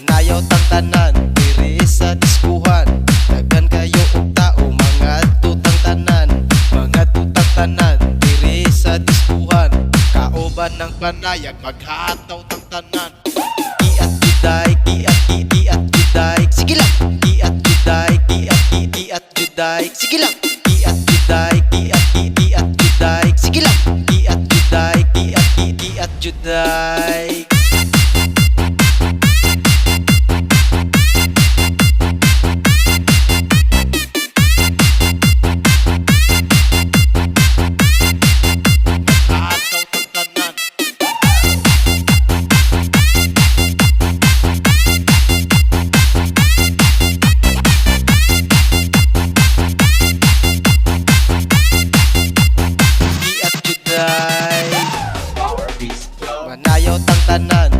Kanayaw tantanan, diri sa diskuhan. Dagan kayo og tao, mga tutang tanan. Mga tutang tanan, diri sa diskuhan. Kaoban ng kanayag, maghataw tang tanan. Di at giday, di at di, di at giday Sige lang! Di at giday, di at di, di at giday Sige lang! Di at giday, di at di, di at giday Sige lang! Di at giday, di at di, di at giday Ayaw tang tanan